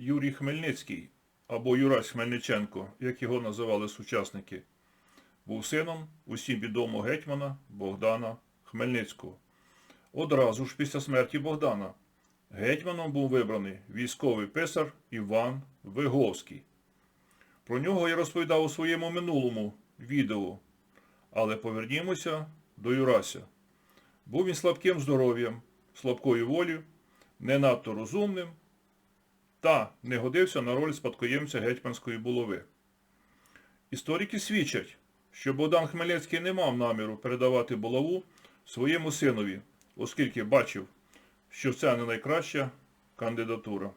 Юрій Хмельницький або Юрась Хмельниченко, як його називали сучасники, був сином усім відомого гетьмана Богдана Хмельницького. Одразу ж після смерті Богдана гетьманом був вибраний військовий писар Іван Виговський. Про нього я розповідав у своєму минулому відео, але повернімося до Юрася. Був він слабким здоров'ям, слабкою волі, не надто розумним та не годився на роль спадкоємця гетьманської булави. Історики свідчать, що Богдан Хмельницький не мав наміру передавати булаву своєму синові, оскільки бачив, що це не найкраща кандидатура.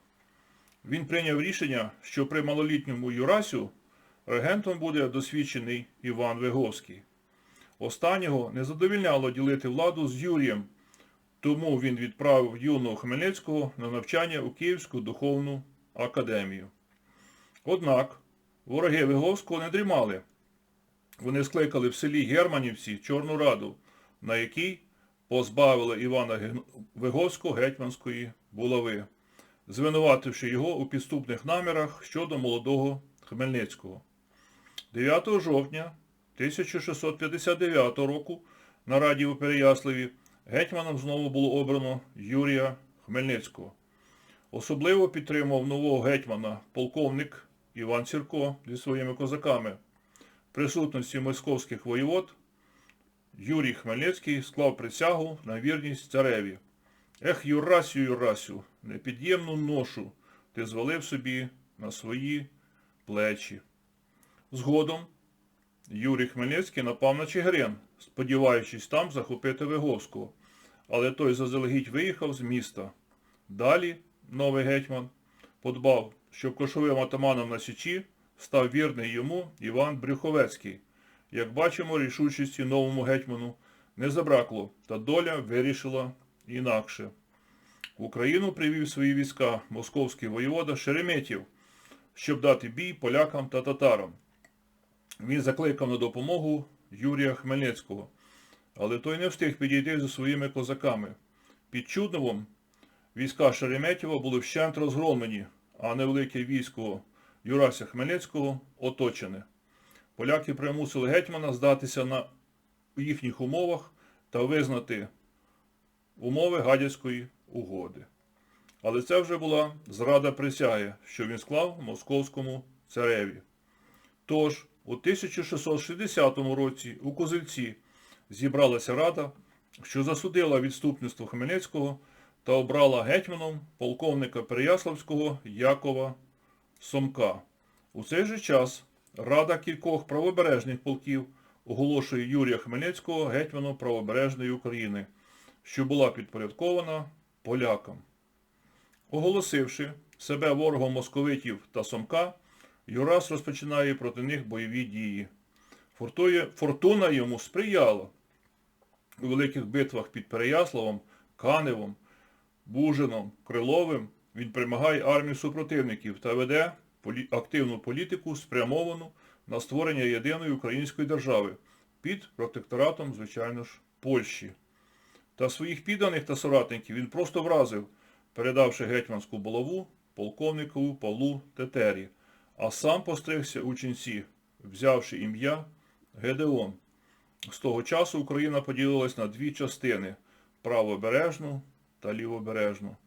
Він прийняв рішення, що при малолітньому Юрасю регентом буде досвідчений Іван Виговський. Останнього не задовільняло ділити владу з Юрієм, тому він відправив юного Хмельницького на навчання у Київську духовну академію. Однак вороги Виговського не дрімали. Вони скликали в селі Германівці Чорну Раду, на якій позбавили Івана Виговського гетьманської булави, звинувативши його у підступних намірах щодо молодого Хмельницького. 9 жовтня 1659 року на Раді у Переяславі гетьманом знову було обрано Юрія Хмельницького. Особливо підтримував нового гетьмана полковник Іван Сірко зі своїми козаками. В присутності московських воєвод Юрій Хмельницький склав присягу на вірність цареві. Ех, Юрасю, Юрасю, непід'ємну ношу ти звалив собі на свої плечі. Згодом Юрій Хмельницький напав на Чигирин, сподіваючись там захопити Виговського, але той заздалегідь виїхав з міста. Далі новий гетьман подбав, щоб кошовим атаманом на Січі став вірний йому Іван Брюховецький. Як бачимо, рішучості новому гетьману не забракло, та доля вирішила інакше. В Україну привів свої війська московський воєвода Шереметів, щоб дати бій полякам та татарам. Він закликав на допомогу Юрія Хмельницького, але той не встиг підійти зі своїми козаками. Під Чудновом війська Шереметєва були вщент розгромлені, а невелике військо Юрася Хмельницького оточене. Поляки примусили гетьмана здатися на їхніх умовах та визнати умови Гадяцької угоди. Але це вже була зрада присяги, що він склав московському цареві. Тож, у 1660 році у Козельці зібралася рада, що засудила відступництво Хмельницького та обрала гетьманом полковника Переяславського Якова Сомка. У цей же час Рада кількох правобережних полків оголошує Юрія Хмельницького гетьманом правобережної України, що була підпорядкована полякам. Оголосивши себе ворогом московитів та Сомка, Юрас розпочинає проти них бойові дії. Фортуна йому сприяла. У великих битвах під Переяславом, Каневом, Бужином, Криловим він примагає армію супротивників та веде активну політику, спрямовану на створення єдиної української держави під протекторатом, звичайно ж, Польщі. Та своїх підданих та соратників він просто вразив, передавши гетьманську булаву полковнику Павлу Тетері, а сам постригся у ченці, взявши ім'я Гедеон. З того часу Україна поділилась на дві частини правобережну та лівобережну.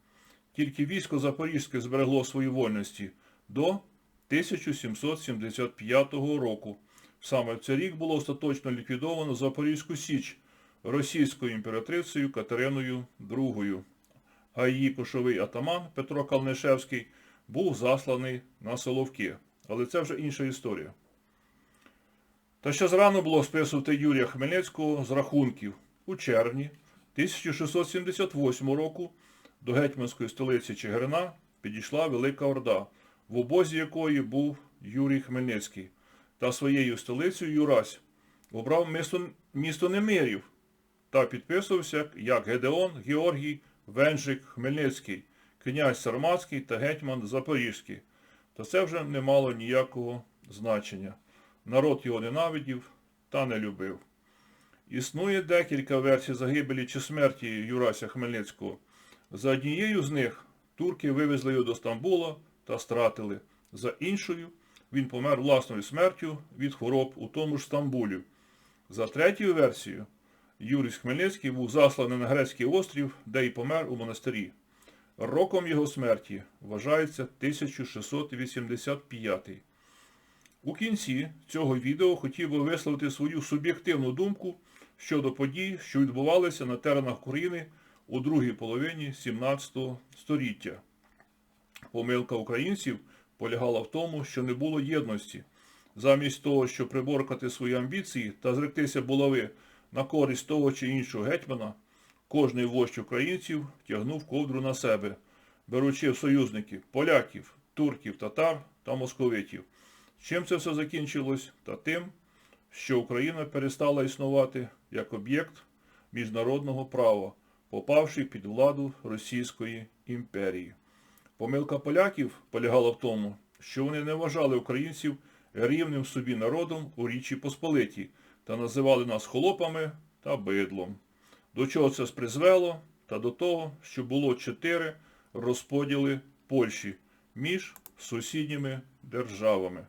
Тільки військо Запорізьке зберегло свої вольності до 1775 року. Саме в цей рік було остаточно ліквідовано Запорізьку Січ російською імператрицею Катериною II, а її кошовий атаман Петро Калнишевський був засланий на Соловки. Але це вже інша історія. Та ще зрано було списувати Юрія Хмельницького з рахунків. У червні 1678 року до гетьманської столиці Чигирина підійшла Велика Орда, в обозі якої був Юрій Хмельницький. Та своєю столицею Юрась обрав місто, місто Немирів та підписувався як Гедеон Георгій Венжик Хмельницький, князь Сарматський та гетьман Запорізький. Та це вже не мало ніякого значення. Народ його ненавидів та не любив. Існує декілька версій загибелі чи смерті Юрася Хмельницького. За однією з них турки вивезли його до Стамбула та стратили. За іншою, він помер власною смертю від хвороб у тому ж Стамбулі. За третьою версією, Юрій Хмельницький був засланий на грецький острів, де й помер у монастирі. Роком його смерті вважається 1685. У кінці цього відео хотів би висловити свою суб'єктивну думку щодо подій, що відбувалися на теренах України у другій половині 17 століття. Помилка українців полягала в тому, що не було єдності. Замість того, щоб приборкати свої амбіції та зректися булави на користь того чи іншого гетьмана, кожний вождь українців тягнув ковдру на себе, беручи в союзники поляків, турків, татар та московитів. Чим це все закінчилось? Та тим, що Україна перестала існувати як об'єкт міжнародного права, попавши під владу Російської імперії. Помилка поляків полягала в тому, що вони не вважали українців рівним собі народом у Річі Посполитій та називали нас холопами та бидлом. До чого це призвело? Та до того, що було чотири розподіли Польщі між сусідніми державами.